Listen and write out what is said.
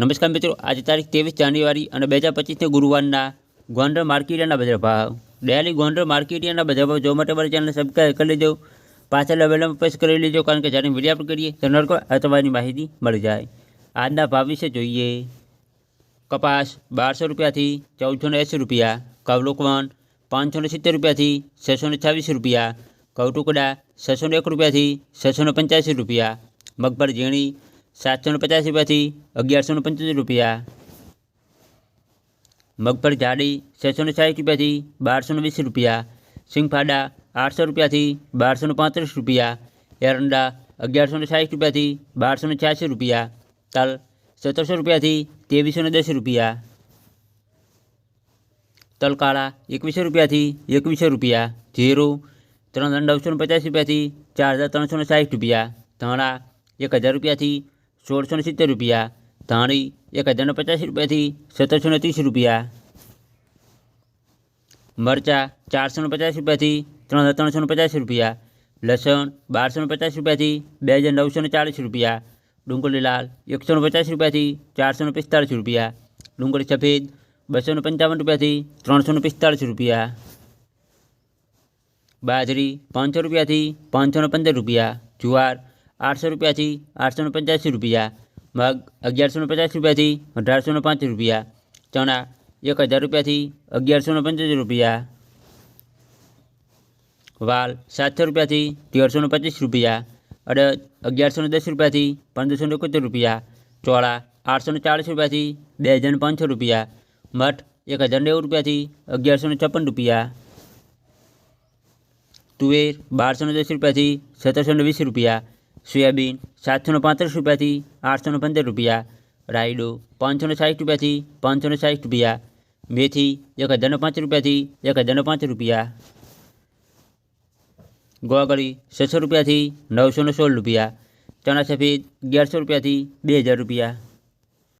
નમસ્કાર મિત્રો, આજે તારીખ ત્રેવીસ જાન્યુઆરી અને બે હજાર પચીસને ગુરુવારના ગોંડલ માર્કેટિયાના બજાર ભાવ. ડેલી ગોંડલ માર્કેટિયાના બજાર ભાવ જોવા માટે મારી ચેનલ સબસ્ક્રાઈબ કરી લેજો. પાછળ અવેલેબલ પ્રેસ કરી લેજો, કારણ કે જ્યારે વીડિયો આપણે કરીએ તો નરકો તમારી માહિતી મળી જાય. આજના ભાવ વિશે જોઈએ. કપાસ બારસો રૂપિયાથી ચૌદસો ને એંસી રૂપિયા, કવલોકવન પાંચસો ને સિત્તેર રૂપિયાથી છસો ને છવ્વીસ રૂપિયા, કવટુકડા છસો ને એક રૂપિયાથી છસો ને પંચ્યાસી રૂપિયા, મગફળ ઝીણી સાતસો ને પચાસ રૂપિયાથી અગિયારસો ને પંચોતેર રૂપિયા મગફળી જાડી છસો ને સાઠ રૂપિયાથી બારસો ને વીસ રૂપિયા સિંગફાડા આઠસો રૂપિયાથી બારસો ને પાંત્રીસ રૂપિયા એરંડા અગિયારસો ને સાઠ રૂપિયાથી બારસો ને છ્યાસી રૂપિયા તલ સત્તરસો રૂપિયાથી ત્રેવીસો ને દસ રૂપિયા તલ કાળા એકવીસો રૂપિયાથી એકવીસો રૂપિયા જીરું ત્રણ હજાર નવસો ને પચાસ રૂપિયાથી ચાર હજાર ત્રણસો ને સાઠ રૂપિયા ધાણા એક હજાર રૂપિયાથી સોળસો ને સિત્તેર રૂપિયા ધાણી એક હજાર ને પચાસ રૂપિયાથી સત્તરસો ને ત્રીસ રૂપિયા મરચાં ચારસો ને પચાસ રૂપિયાથી ત્રણ હજાર ત્રણસો ને પચાસ રૂપિયા લસણ બારસો ને પચાસ રૂપિયાથી બે હજાર નવસો ને ચાલીસ રૂપિયા ડુંગળી લાલ એકસો ને પચાસ રૂપિયાથી ચારસો ને પિસ્તાળીસ રૂપિયા ડુંગળી સફેદ બસો ને પંચાવન રૂપિયાથી ત્રણસો ને પિસ્તાળીસ રૂપિયા બાજરી પાંચસો રૂપિયાથી પાંચસો ને પંદર રૂપિયા જુવાર આઠસો રૂપિયાથી આઠસો ને પંચ્યાસી રૂપિયા મગ અગિયારસો ને પચાસ રૂપિયાથી અઢારસો ને પાંચ રૂપિયા ચણા એક હજાર રૂપિયાથી અગિયારસો ને પંચોતેર રૂપિયા વાલ સાતસો રૂપિયાથી તેરસો ને પચીસ રૂપિયા અડદ અગિયારસો ને દસ રૂપિયાથી પંદરસો ને એકોતેર રૂપિયા ચોળા આઠસો ને ચાળીસ રૂપિયાથી બે હજાર ને પાંચસો રૂપિયા મઠ એક હજાર નેવું રૂપિયાથી અગિયારસો ને છપ્પન રૂપિયા તુવેર બારસો ને દસ રૂપિયાથી સત્તરસો ને વીસ રૂપિયા સોયાબીન સાતસો પાંત્રીસ રૂપિયાથી આઠસો પંદર રૂપિયા, રાયડો પાંચસો સાઠ રૂપિયાથી પાંચસો સાઠ રૂપિયા, મેથી એક હજારનો પાંચ રૂપિયાથી એક હજારનો પાંચ રૂપિયા, ગોગળી છસો રૂપિયાથી નવસોને સોળ રૂપિયા, ચણા સફેદ અગિયારસો રૂપિયાથી બે હજાર રૂપિયા